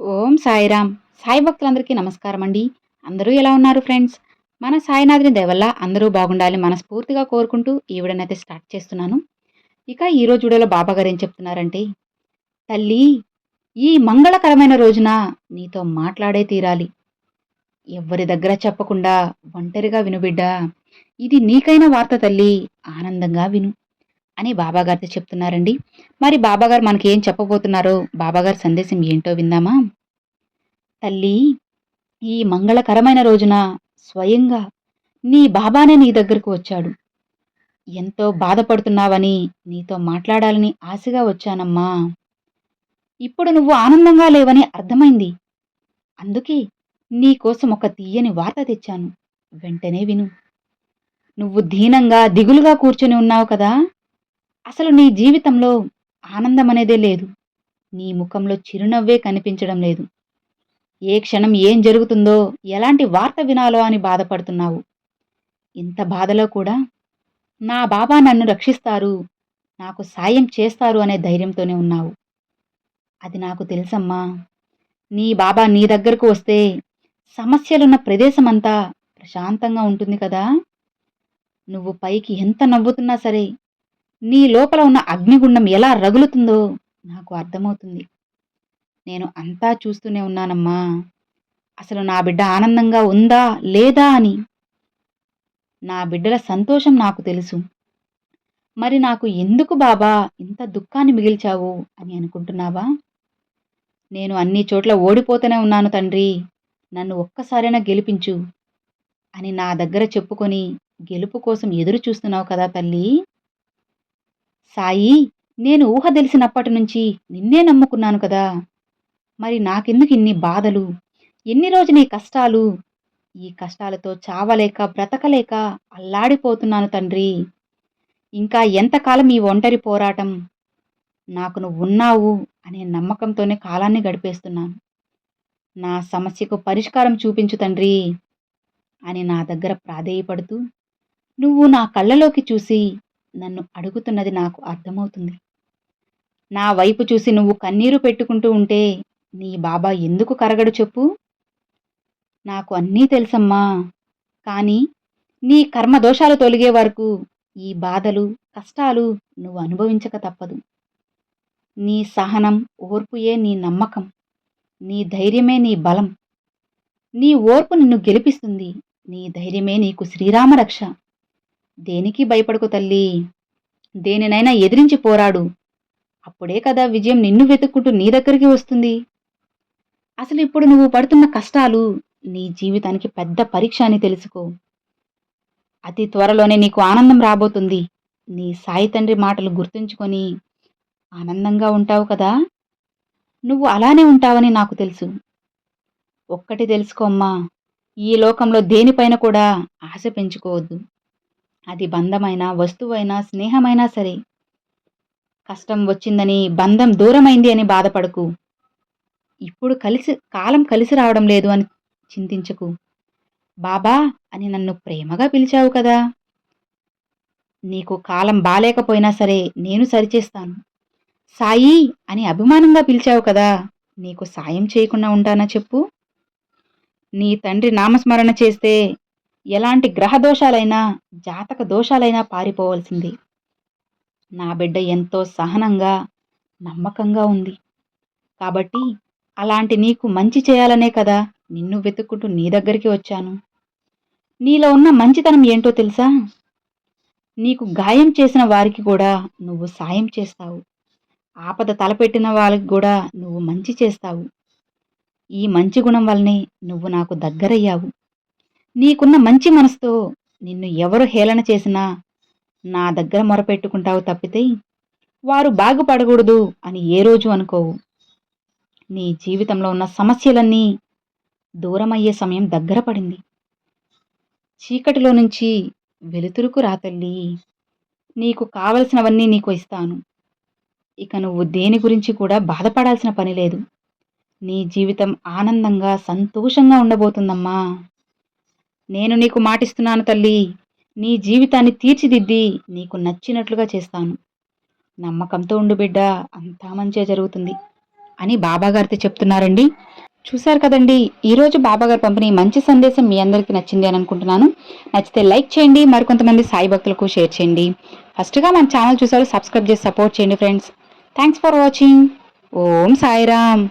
ఓం సాయిరామ్. సాయి భక్తులందరికీ నమస్కారం అండి అందరూ ఎలా ఉన్నారు ఫ్రెండ్స్? మన సాయినాథుని దయవల్ల అందరూ బాగుండాలి మనస్ఫూర్తిగా కోరుకుంటూ ఈ విడనైతే స్టార్ట్ చేస్తున్నాను. ఇక ఈ రోజు వీడియోలో బాబా గారు ఏం చెప్తున్నారంటే తల్లి ఈ మంగళకరమైన రోజున నీతో మాట్లాడే తీరాలి. ఎవ్వరి దగ్గర చెప్పకుండా ఒంటరిగా వినుబిడ్డా ఇది నీకైన వార్త తల్లి. ఆనందంగా విను. అని బాబాగారితో చెప్తున్నారండి. మరి బాబాగారు మనకి ఏం చెప్పబోతున్నారో బాబాగారి సందేశం ఏంటో విందామా? తల్లి ఈ మంగళకరమైన రోజున స్వయంగా నీ బాబానే నీ దగ్గరకు వచ్చాడు. ఎంతో బాధపడుతున్నావని నీతో మాట్లాడాలని ఆశగా వచ్చానమ్మా. ఇప్పుడు నువ్వు ఆనందంగా లేవని అర్థమైంది. అందుకే నీ కోసం ఒక తీయని వార్త తెచ్చాను. వెంటనే విను. నువ్వు దీనంగా దిగులుగా కూర్చొని ఉన్నావు కదా? అసలు నీ జీవితంలో ఆనందం అనేదే లేదు. నీ ముఖంలో చిరునవ్వే కనిపించడం లేదు. ఏ క్షణం ఏం జరుగుతుందో ఎలాంటి వార్త వినాలో అని బాధపడుతున్నావు. ఇంత బాధలో కూడా నా బాబా నన్ను రక్షిస్తారు నాకు సాయం చేస్తారు అనే ధైర్యంతోనే ఉన్నావు. అది నాకు తెలుసమ్మా. నీ బాబా నీ దగ్గరకు వస్తే సమస్యలున్న ప్రదేశమంతా ప్రశాంతంగా ఉంటుంది కదా. నువ్వు పైకి ఎంత నవ్వుతున్నా సరే నీ లోపల ఉన్న అగ్నిగుండం ఎలా రగులుతుందో నాకు అర్థమవుతుంది. నేను అంతా చూస్తూనే ఉన్నానమ్మా. అసలు నా బిడ్డ ఆనందంగా ఉందా లేదా అని. నా బిడ్డల సంతోషం నాకు తెలుసు. మరి నాకు ఎందుకు బాబా ఇంత దుఃఖాన్ని మిగిల్చావు అని అనుకుంటున్నావా? నేను అన్ని చోట్ల ఓడిపోతూనే ఉన్నాను తండ్రి. నన్ను ఒక్కసారైనా గెలిపించు అని నా దగ్గర చెప్పుకొని గెలుపు కోసం ఎదురు చూస్తున్నావు కదా తల్లి. సాయి నేను ఊహ తెలిసినప్పటి నుంచి నిన్నే నమ్ముకున్నాను కదా. మరి నాకెందుకు ఇన్ని బాధలు? ఎన్ని రోజులు ఈ కష్టాలు? ఈ కష్టాలతో చావలేక బ్రతకలేక అల్లాడిపోతున్నాను తండ్రి. ఇంకా ఎంతకాలం ఈ ఒంటరి పోరాటం? నాకు నువ్వు ఉన్నావు అనే నమ్మకంతోనే కాలాన్ని గడిపేస్తున్నాను. నా సమస్యకు పరిష్కారం చూపించు తండ్రి అని నా దగ్గర ప్రాధేయపడుతూ నువ్వు నా కళ్ళలోకి చూసి నన్ను అడుగుతున్నది నాకు అర్థమవుతుంది. నా వైపు చూసి నువ్వు కన్నీరు పెట్టుకుంటూ ఉంటే నీ బాబా ఎందుకు కరగడు చెప్పు? నాకు అన్నీ తెలుసమ్మా. కానీ నీ కర్మ దోషాలు తొలగే వరకు ఈ బాధలు కష్టాలు నువ్వు అనుభవించక తప్పదు. నీ సహనం ఓర్పుయే నీ నమ్మకం. నీ ధైర్యమే నీ బలం. నీ ఓర్పు నిన్ను గెలిపిస్తుంది. నీ ధైర్యమే నీకు శ్రీరామ రక్ష దేనికి భయపడకు తల్లి? దేనినైనా ఎదిరించి పోరాడు. అప్పుడే కదా విజయం నిన్ను వెతుక్కుంటూ నీ దగ్గరికి వస్తుంది. అసలు ఇప్పుడు నువ్వు పడుతున్న కష్టాలు నీ జీవితానికి పెద్ద పరీక్ష అని తెలుసుకో. అతి త్వరలోనే నీకు ఆనందం రాబోతుంది. నీ సాయి తండ్రి మాటలు గుర్తుంచుకొని ఆనందంగా ఉంటావు కదా? నువ్వు అలానే ఉంటావని నాకు తెలుసు. ఒక్కటి తెలుసుకోమ్మా ఈ లోకంలో దేనిపైన కూడా ఆశ పెంచుకోవద్దు. అది బంధమైనా వస్తువైనా స్నేహమైనా సరే. కష్టం వచ్చిందని బంధం దూరమైంది అని బాధపడకు. ఇప్పుడు కలిసి కాలం కలిసి రావడం లేదు అని చింతించకు. బాబా అని నన్ను ప్రేమగా పిలిచావు కదా. నీకు కాలం బాలేకపోయినా సరే నేను సరిచేస్తాను. సాయి అని అభిమానంగా పిలిచావు కదా నీకు సాయం చేయకుండా ఉంటానా చెప్పు? నీ తండ్రి నామస్మరణ చేస్తే ఎలాంటి గ్రహ దోషాలైనా జాతక దోషాలైనా పారిపోవలసింది. నా బిడ్డ ఎంతో సహనంగా నమ్మకంగా ఉంది. కాబట్టి అలాంటి నీకు మంచి చేయాలనే కదా నిన్ను వెతుక్కుంటూ నీ దగ్గరికి వచ్చాను. నీలో ఉన్న మంచితనం ఏంటో తెలుసా? నీకు గాయం చేసిన వారికి కూడా నువ్వు సాయం చేస్తావు. ఆపద తలపెట్టిన వాళ్ళకి కూడా నువ్వు మంచి చేస్తావు. ఈ మంచి గుణం వల్లనే నువ్వు నాకు దగ్గరయ్యావు. నీకున్న మంచి మనసుతో నిన్ను ఎవరు హేళన చేసినా నా దగ్గర మొరపెట్టుకుంటావు తప్పితే వారు బాగుపడకూడదు అని ఏ రోజు అనుకోవు. నీ జీవితంలో ఉన్న సమస్యలన్నీ దూరమయ్యే సమయం దగ్గర పడింది. చీకటిలో నుంచి వెలుతురుకు రాతల్లి నీకు కావలసినవన్నీ నీకు ఇస్తాను. ఇక నువ్వు దేని గురించి కూడా బాధపడాల్సిన పని లేదు. నీ జీవితం ఆనందంగా సంతోషంగా ఉండబోతుందమ్మా. నేను నీకు మాటిస్తున్నాను తల్లి. నీ జీవితాన్ని తీర్చిదిద్ది నీకు నచ్చినట్లుగా చేస్తాను. నమ్మకంతో ఉండు బిడ్డ అంతా మంచిగా జరుగుతుంది అని బాబాగారితో చెప్తున్నారండి. చూశారు కదండి ఈరోజు బాబాగారు పంపిణీ మంచి సందేశం మీ అందరికీ నచ్చింది అని అనుకుంటున్నాను. నచ్చితే లైక్ చేయండి మరికొంతమంది సాయి భక్తులకు షేర్ చేయండి. ఫస్ట్గా మన ఛానల్ చూసారు సబ్స్క్రైబ్ చేసి సపోర్ట్ చేయండి friends. Thanks for watching. Om Sairam.